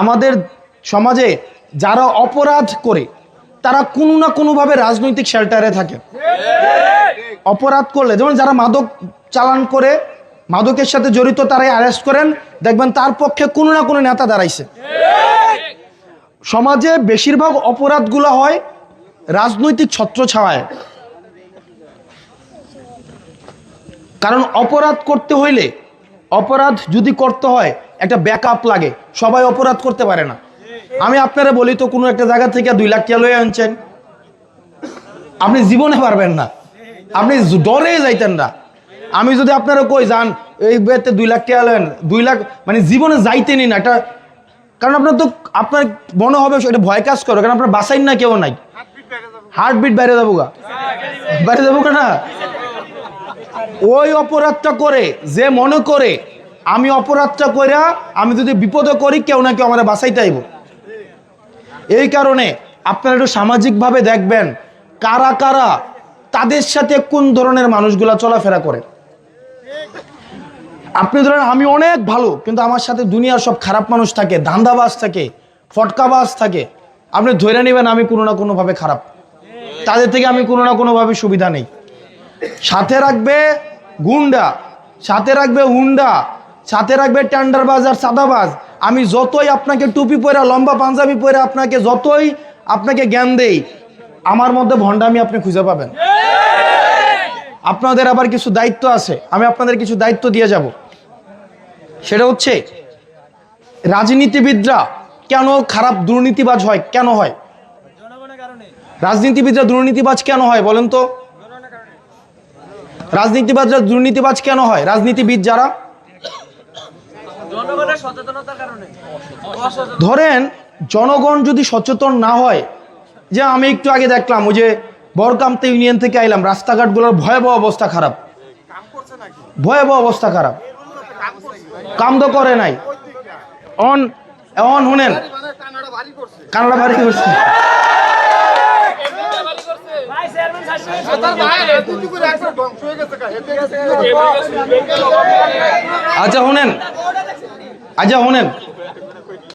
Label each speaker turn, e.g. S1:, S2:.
S1: আমাদের সমাজে যারা অপরাধ করে, তারা কোনো না কোনোভাবে রাজনৈতিক শেল্টারে থাকে। অপরাধ করলে, যেমন যারা মাদক চালান করে, মাদকের সাথে জড়িত তারাই অ্যারেস্ট করেন, দেখবেন তার পক্ষে কোনো না কোনো নেতা দাঁড়াইছে। সমাজে বেশিরভাগ অপরাধগুলো হয় রাজনৈতিক ছত্রছায়ায় কারণ অপরাধ করতে হইলে, অপরাধ যদি করতে হয় একটা ব্যাকআপ লাগে। সবাই অপরাধ করতে পারে না। আমি আপনারা বলি তো, কোনো একটা জায়গা থেকে দুই লাখ টাকা লয়ে আনছেন। আপনি জীবনে পারবেন না। আপনি ডরে যাইতেন না। আমি যদি আপনারা কই, যান, এই বেতে দুই লাখ টাকা লেন দুই লাখ মানে জীবনে যাইতেনই না। একটা কারণ আপনার তো আপনার মনে হবে এটা ভয় কাজ করো কারণ আপনার বাসাই না কেউ নাই। হার্টবিট বাইরে যাব গা। বাইরে যাব না ওই অপরাধটা করে, যে মনে করে আমি অপরাধটা কইরা আমি যদি বিপদে করি, কেউ না কেউ আমার বাসাইতে আইব। এই কারণে আপনারা একটু সামাজিকভাবে দেখবেন, কারা কারা, তাদের সাথে কোন ধরনের মানুষগুলা চলাফেরা করে। আপনি ধরেন, আমি অনেক ভালো, কিন্তু আমার সাথে দুনিয়ার সব খারাপ মানুষ থাকে, ধান্দাবাজ থাকে, ফটকাবাজ থাকে। আপনি ধরে নেবেন, আমি কোনো না কোনোভাবে খারাপ। তাদের থেকে আমি কোনো না কোনোভাবে সুবিধা নেই। সাথে রাখবে গুন্ডা, সাথে রাখবে হুন্ডা সাথে রাখবে টেন্ডারবাজ আর সাদাবাজ আমি যতই আপনাকে টুপি পরে, লম্বা পাঞ্জাবি পরে, আপনাকে যতই আপনাকে জ্ঞান দেই, আমার মধ্যে ভণ্ডামি আপনি খুঁজে পাবেন। আপনাদের আবার কিছু দায়িত্ব আছে, আমি আপনাদের কিছু দায়িত্ব দিয়ে যাব। সেটা হচ্ছে, রাজনীতিবিদরা কেন খারাপ দুর্নীতিবাজ হয়, কেন হয়? রাজনীতিবিদরা দুর্নীতিবাজ কেন হয়, বলেন তো? রাজনীতিবাদরা দুর্নীতিবাজ কেন হয়? রাজনীতিবিদ যারা ধরেন জনগণ যদি সচেতন না হয় যে আমি একটু আগে দেখলাম ওই যে বরকামতে ইউনিয়ন থেকে আইলাম রাস্তাঘাটগুলোর ভয়াবহ অবস্থা খারাপ। ভয়াবহ অবস্থা খারাপ। কাম তো করে নাই। অন অন শুনেন। কানাডা ভারী করছে। আচ্ছা শুনেন। আচ্ছা শুনেন।